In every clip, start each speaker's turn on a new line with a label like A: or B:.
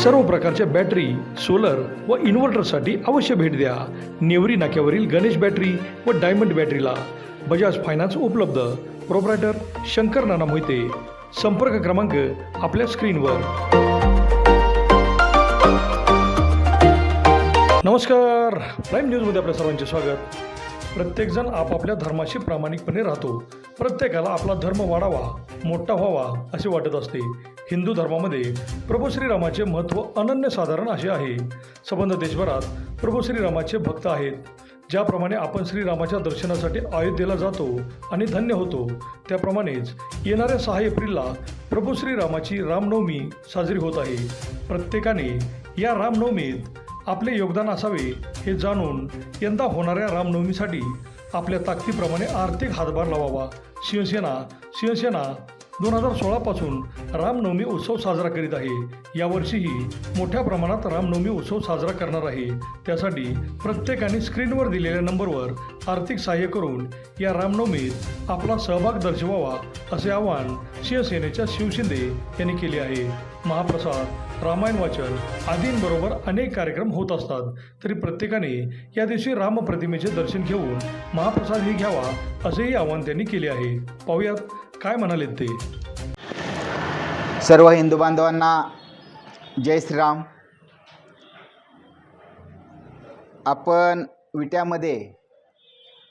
A: सर्व प्रकारच्या battery solar व इन्व्हर्टरसाठी अवश्य भेट द्या. नेवरी नाक्यावरील गणेश बॅटरी व डायमंड बॅटरीला बजाज फायनान्स उपलब्ध. प्रोप्रायटर शंकर नाना मोहिते. संपर्क क्रमांक आपल्या स्क्रीनवर. नमस्कार. प्राईम न्यूजमध्ये आपल्या सर्वांचे स्वागत. प्रत्येकजण आपापल्या धर्माशी प्रामाणिकपणे राहतो. प्रत्येकाला आपला धर्म वाढावा मोठा व्हावा असे वाटत असते. हिंदू धर्मामध्ये प्रभू श्रीरामाचे महत्त्व अनन्यसाधारण असे आहे. संबंध देशभरात प्रभू श्रीरामाचे भक्त आहेत. ज्याप्रमाणे आपण श्रीरामाच्या दर्शनासाठी अयोध्येला जातो आणि धन्य होतो त्याप्रमाणेच येणाऱ्या सहा एप्रिलला प्रभू श्रीरामाची रामनवमी साजरी होत आहे. प्रत्येकाने या रामनवमीत आपले योगदान असावे हे जाणून यंदा होणाऱ्या रामनवमीसाठी आपल्या ताकदीप्रमाणे आर्थिक हातभार लावावा. शिवसेना शिवसेना दोन हजार सोळापासून रामनवमी उत्सव साजरा करीत आहे. यावर्षीही मोठ्या प्रमाणात रामनवमी उत्सव साजरा करणार आहे. त्यासाठी प्रत्येकाने स्क्रीनवर दिलेल्या नंबरवर आर्थिक सहाय्य करून या रामनवमीत आपला सहभाग दर्शवावा असे आवाहन शिवसेनेच्या शिवशिंदे यांनी केले आहे. महाप्रसाद रामायण वाचन आदींबरोबर अनेक कार्यक्रम होत असतात. तरी प्रत्येकाने या दिवशी रामप्रतिमेचे दर्शन घेऊन महाप्रसादही घ्यावा असेही आवाहन त्यांनी केले आहे. पाहुयात काय म्हणाले ते?
B: सर्व हिंदू बांधवांना जय श्रीराम. आपण विट्यामध्ये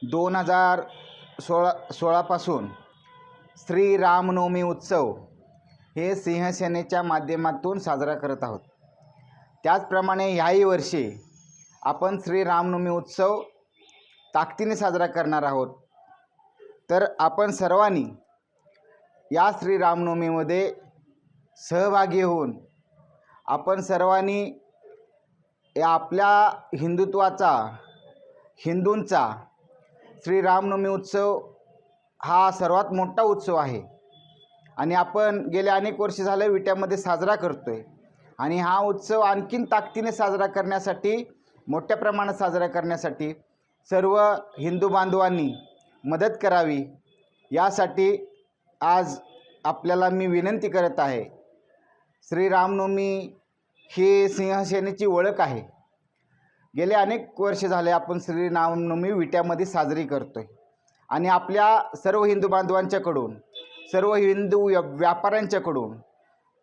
B: दोन हजार सोळा सोळापासून श्री रामनवमी उत्सव हे सिंहसेनेच्या माध्यमातून साजरा करत आहोत. त्याचप्रमाणे ह्याही वर्षी आपण श्री रामनवमी उत्सव ताकदीने साजरा करणार आहोत. तर आपण सर्वांनी या श्री रामनवमीमध्ये सहभागी होऊन आपण सर्वांनी या आपल्या हिंदुत्वाचा हिंदूंचा श्री रामनवमी उत्सव हा सर्वात मोठा उत्सव आहे. आणि आपण गेले अनेक वर्ष झालं विट्यामध्ये साजरा करतो आहे आणि हा उत्सव आणखीन ताकदीने साजरा करण्यासाठी मोठ्या प्रमाणात साजरा करण्यासाठी सर्व हिंदू बांधवांनी मदत करावी. यासाठी आज आपल्याला मी विनंती करत आहे श्रीरामनवमी ही सिंहसेनेची ओळख आहे. गेले अनेक वर्ष झाले आपण श्रीरामनवमी विट्यामध्ये साजरी करतो आहे आणि आपल्या सर्व हिंदू बांधवांच्याकडून सर्व हिंदू व्यापाऱ्यांच्याकडून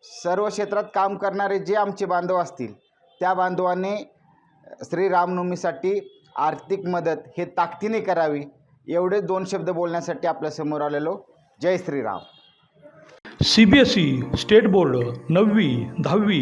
B: सर्व क्षेत्रात काम करणारे जे आमचे बांधव असतील त्या बांधवांनी श्रीरामनवमीसाठी आर्थिक मदत हे ताकदीने करावी एवढे दोन शब्द बोलण्यासाठी आपल्यासमोर आलेलो. जय Shriram.
A: C B S E state board नववी दहावी